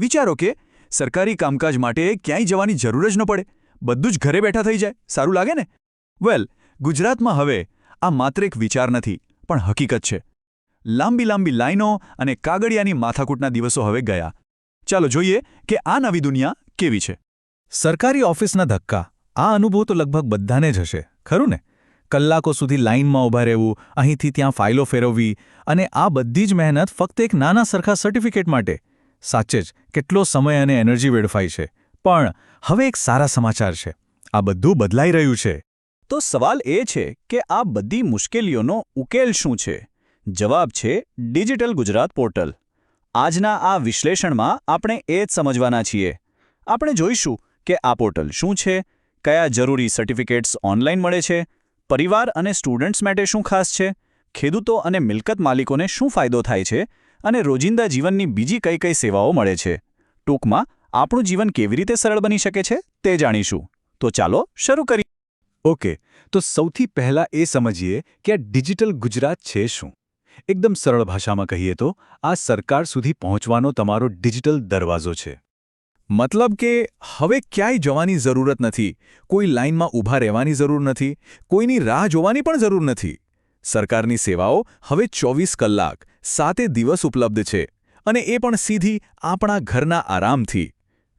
વિચારો કે સરકારી કામકાજ માટે ક્યાંય જવાની જરૂર જ ન પડે. બધું જ ઘરે બેઠા થઈ જાય. સારું લાગે ને? વેલ ગુજરાતમાં હવે આ માત્ર એક વિચાર નથી, પણ હકીકત છે. લાંબી લાંબી લાઈનો અને કાગળિયાની માથાકૂટના દિવસો હવે ગયા. ચાલો જોઈએ કે આ નવી દુનિયા કેવી છે. સરકારી ઓફિસના ધક્કા. આ અનુભવ તો લગભગ બધાને જ હશે, ખરું ને? કલાકો સુધી લાઇનમાં ઊભા રહેવું, અહીંથી ત્યાં ફાઇલો ફેરવવી અને આ બધી જ મહેનત ફક્ત એક નાના સરખા સર્ટિફિકેટ માટે. સાચે જ, કેટલો સમય અને એનર્જી વેડફાય છે. પણ, હવે એક સારા સમાચાર છે. આ બધું બદલાઈ રહ્યું છે. તો સવાલ એ છે કે આ બધી મુશ્કેલીઓનો ઉકેલ શું છે? જવાબ છે, ડિજિટલ ગુજરાત પોર્ટલ. આજના આ વિશ્લેષણમાં આપણે એ જ સમજવાના છીએ. આપણે જોઈશું કે આ પોર્ટલ શું છે, કયા જરૂરી સર્ટિફિકેટ્સ ઓનલાઈન મળે છે, પરિવાર અને સ્ટુડન્ટ્સ માટે શું ખાસ છે, ખેડૂતો અને મિલકત માલિકોને શું ફાયદો થાય છે અને રોજિંદા જીવનની બીજી કઈ કઈ સેવાઓ મળે છે? ટૂંકમાં, આપણું જીવન કેવી રીતે સરળ બની શકે છે તે જાણીશું. તો ચાલો શરૂ કરીએ ઓકે તો સૌથી પહેલા એ સમજીએ કે ડિજિટલ ગુજરાત છે શું? એકદમ સરળ ભાષામાં કહીએ તો, આ સરકાર સુધી પહોંચવાનો તમારો ડિજિટલ દરવાજો છે. મતલબ કે, હવે ક્યાંય જવાની જરૂરત નથી, કોઈ લાઇનમાં ઊભા રહેવાની જરૂર નથી, કોઈની રાહ જોવાની પણ જરૂર નથી. સરકારની સેવાઓ હવે ચોવીસ કલાક સાતે દિવસ ઉપલબ્ધ છે અને એ પણ સીધી આપણા ઘરના આરામથી.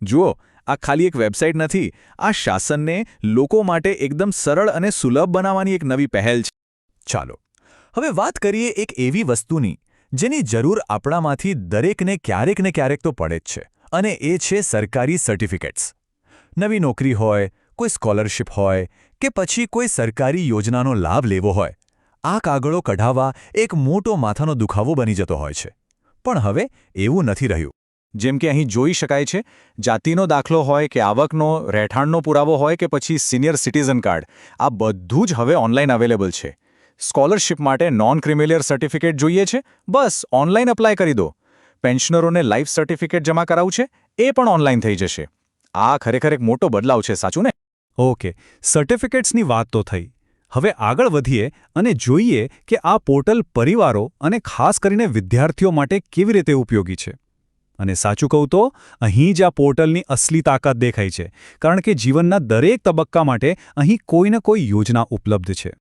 જુઓ, આ ખાલી એક વેબસાઇટ નથી, આ શાસનને લોકો માટે એકદમ સરળ અને સુલભ બનાવવાની એક નવી પહેલ છે. ચાલો, હવે વાત કરીએ એક એવી વસ્તુની, જેની જરૂર આપણામાંથી દરેકને ક્યારેક ને ક્યારેક તો પડે જ છે, અને એ છે સરકારી સર્ટિફિકેટ્સ. નવી નોકરી હોય, કોઈ સ્કોલરશિપ હોય, કે પછી કોઈ સરકારી યોજનાનો લાભ લેવો હોય આ કાગળો કઢાવવા એક મોટો માથાનો દુખાવો બની જતો હોય છે. પણ હવે એવું નથી રહ્યું. જેમ કે અહીં જોઈ શકાય છે, જાતિનો દાખલો હોય કે આવકનો, રહેઠાણનો પુરાવો હોય કે પછી સિનિયર સિટીઝન કાર્ડ, આ બધું જ હવે ઓનલાઈન અવેલેબલ છે. સ્કોલરશિપ માટે નોન ક્રિમિલિયર સર્ટિફિકેટ જોઈએ છે, બસ ઓનલાઈન અપ્લાય કરી દો. પેન્શનરોને લાઈફ સર્ટિફિકેટ જમા કરાવવું છે, એ પણ ઓનલાઈન થઈ જશે. આ ખરેખર એક મોટો બદલાવ છે, સાચું ને? ઓકે, સર્ટિફિકેટ્સની વાત તો થઈ. હવે આગળ વધીએ અને જોઈએ કે આ પોર્ટલ પરિવારો અને ખાસ કરીને વિદ્યાર્થીઓ માટે કેવી રીતે ઉપયોગી છે. અને સાચું કહું તો, અહીં જ આ પોર્ટલની અસલી તાકાત દેખાય છે, કારણ કે જીવનના દરેક તબક્કા માટે અહીં કોઈ ને કોઈ યોજના ઉપલબ્ધ છે.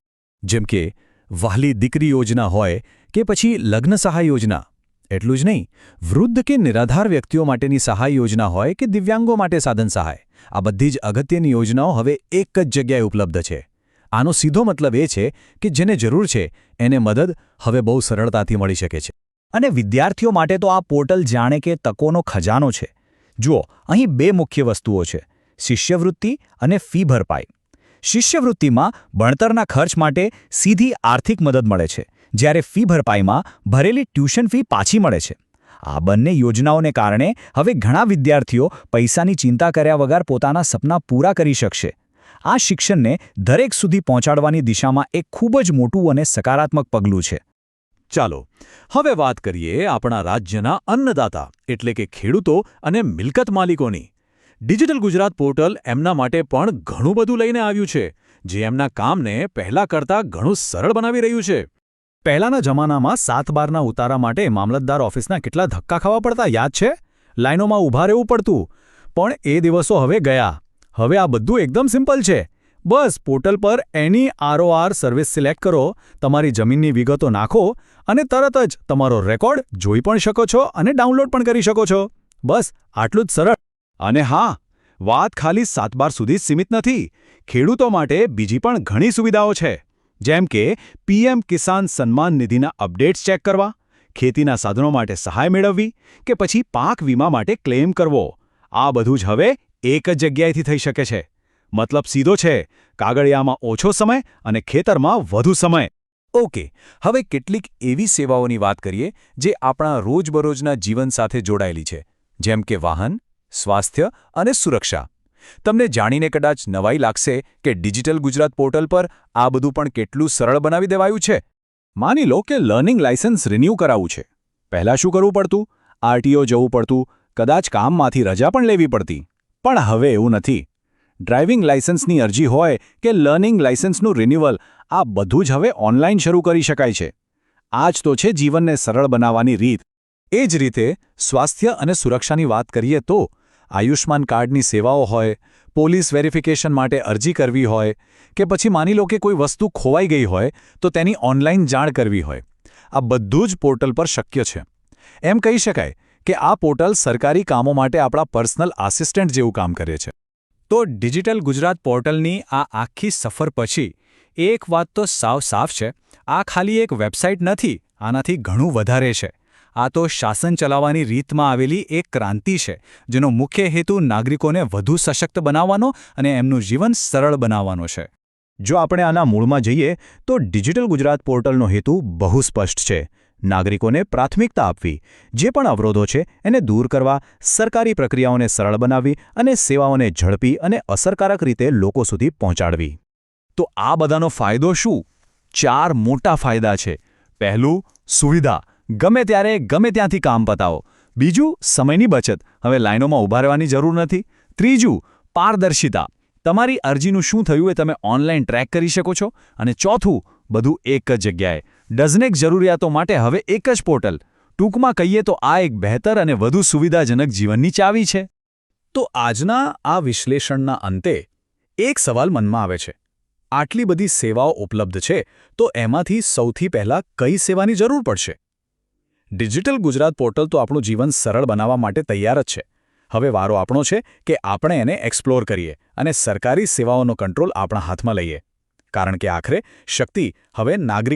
જેમ કે, વહાલી દીકરી યોજના હોય કે પછી લગ્ન સહાય યોજના. એટલું જ નહીં, વૃદ્ધ કે નિરાધાર વ્યક્તિઓ માટેની સહાય યોજના હોય કે દિવ્યાંગો માટે સાધન સહાય. આ બધી જ અગત્યની યોજનાઓ હવે એક જ જગ્યાએ ઉપલબ્ધ છે. આનો સીધો મતલબ એ છે કે જેને જરૂર છે, એને મદદ હવે બહુ સરળતાથી મળી શકે છે. અને વિદ્યાર્થીઓ માટે તો આ પોર્ટલ જાણે કે તકોનો ખજાનો છે. જુઓ, અહીં બે મુખ્ય વસ્તુઓ છે, શિષ્યવૃત્તિ અને ફી ભરપાઈ. શિષ્યવૃત્તિમાં ભણતરના ખર્ચ માટે સીધી આર્થિક મદદ મળે છે, જ્યારે ફી ભરપાઈમાં ભરેલી ટ્યુશન ફી પાછી મળે છે. આ બંને યોજનાઓને કારણે હવે ઘણા વિદ્યાર્થીઓ પૈસાની ચિંતા કર્યા વગર પોતાના સપના પૂરા કરી શકશે. આ શિક્ષણને દરેક સુધી પહોંચાડવાની દિશામાં એક ખૂબ જ મોટું અને સકારાત્મક પગલું છે. ચાલો, હવે વાત કરીએ આપણા રાજ્યના અન્નદાતા, એટલે કે ખેડૂતો અને મિલકત માલિકોની. ડિજિટલ ગુજરાત પોર્ટલ એમના માટે પણ ઘણું બધું લઈને આવ્યું છે, જે એમના કામને પહેલા કરતાં ઘણું સરળ બનાવી રહ્યું છે. પહેલાના જમાનામાં સાત બારના ઉતારા માટે મામલતદાર ઓફિસના કેટલા ધક્કા ખાવા પડતા યાદ છે? લાઇનોમાં ઊભા રહેવું પડતું, પણ એ દિવસો હવે ગયા. હવે આ બધું એકદમ સિમ્પલ છે. બસ પોર્ટલ પર એની આરઓઆર સર્વિસ સિલેક્ટ કરો, તમારી જમીનની વિગતો નાખો અને તરત જ તમારો રેકોર્ડ જોઈ પણ શકો છો અને ડાઉનલોડ પણ કરી શકો છો. બસ આટલું જ સરળ. અને હા, વાત ખાલી સાતબાર સુધી સીમિત નથી. ખેડૂતો માટે બીજી પણ ઘણી સુવિધાઓ છે. જેમ કે PM Kisan Samman નિધિના updates check કરવા, ખેતીના સાધનો માટે સહાય મેળવવી કે પછી પાક વીમા માટે ક્લેમ કરવો. આ બધું જ હવે એક જ જગ્યાએથી થઈ શકે છે. મતલબ સીધો છે, કાગળિયામાં ઓછો સમય અને ખેતરમાં વધુ સમય. ઓકે હવે કેટલીક એવી સેવાઓની વાત કરીએ, જે આપણા રોજબરોજના જીવન સાથે જોડાયેલી છે, જેમ કે વાહન, સ્વાસ્થ્ય અને સુરક્ષા. તમને જાણીને કદાચ નવાઈ લાગશે કે ડિજિટલ ગુજરાત પોર્ટલ પર આ બધું પણ કેટલું સરળ બનાવી દેવાયું છે. માની લો કે લર્નિંગ લાયસન્સ રિન્યૂ કરાવવું છે. પહેલાં શું કરવું પડતું? આરટીઓ જવું પડતું. કદાચ કામમાંથી રજા પણ લેવી પડતી. પણ હવે એવું નથી. ડ્રાઇવિંગ લાયસન્સની અરજી હોય કે લર્નિંગ લાયસન્સનું રિન્યુઅલ, આ બધું જ હવે ઓનલાઈન શરૂ કરી શકાય છે. આ જ તો છે જીવનને સરળ બનાવવાની રીત. એ જ રીતે, સ્વાસ્થ્ય અને સુરક્ષાની વાત કરીએ તો આયુષ્માન કાર્ડની સેવાઓ હોય, પોલીસ વેરિફિકેશન માટે અરજી કરવી હોય, કે પછી માની લો કે કોઈ વસ્તુ ખોવાઈ ગઈ હોય, તો તેની ઓનલાઈન જાણ કરવી હોય. આ બધું જ પોર્ટલ પર શક્ય છે. એમ કહી શકાય કે આ પોર્ટલ સરકારી કામો માટે આપણા પર્સનલ આસિસ્ટન્ટ જેવું કામ કરે છે. તો ડિજિટલ ગુજરાત પોર્ટલની આ આખી સફર પછી, એક વાત તો સાવ સાફ છે, આ ખાલી એક વેબસાઇટ નથી, આનાથી ઘણું વધારે છે. આ તો શાસન ચલાવવાની રીતમાં આવેલી એક ક્રાંતિ છે, જેનો મુખ્ય હેતુ નાગરિકોને વધુ સશક્ત બનાવવાનો અને એમનું જીવન સરળ બનાવવાનો છે. જો આપણે આના મૂળમાં જઈએ, તો ડિજિટલ ગુજરાત પોર્ટલનો હેતુ બહુ સ્પષ્ટ છે. નાગરિકોને પ્રાથમિકતા આપવી, જે પણ અવરોધો છે એને દૂર કરવા, સરકારી પ્રક્રિયાઓને સરળ બનાવવી અને સેવાઓને ઝડપી અને અસરકારક રીતે લોકો સુધી પહોંચાડવી. તો આ બધાનો ફાયદો શું? ચાર મોટા ફાયદા છે. પહેલું, સુવિધા. ગમે ત્યારે, ગમે ત્યાંથી કામ પતાવો. બીજું, સમયની બચત. હવે લાઇનોમાં ઊભા રહેવાની જરૂર નથી. ત્રીજું, પારદર્શિતા. તમારી અરજીનું શું થયું એ તમે ઓનલાઈન ટ્રેક કરી શકો છો. અને ચોથું, બધું એક જ જગ્યાએ. ડઝનેક જરૂરિયાતો માટે હવે એક જ પોર્ટલ. ટૂંકમાં કહીએ તો આ એક બહેતર અને વધુ સુવિધાજનક જીવનની ચાવી છે. તો આજના આ વિશ્લેષણના અંતે એક સવાલ મનમાં આવે છે. આટલી બધી સેવાઓ ઉપલબ્ધ છે, તો એમાંથી સૌથી પહેલાં કઈ સેવાની જરૂર પડશે? ડિજિટલ ગુજરાત પોર્ટલ તો આપણું જીવન સરળ બનાવવા માટે તૈયાર જ છે. હવે વારો આપણો છે કે આપણે એને એક્સપ્લોર કરીએ અને સરકારી સેવાઓનો કંટ્રોલ આપણા હાથમાં લઈએ. કારણ કે આખરે શક્તિ હવે નાગરિકો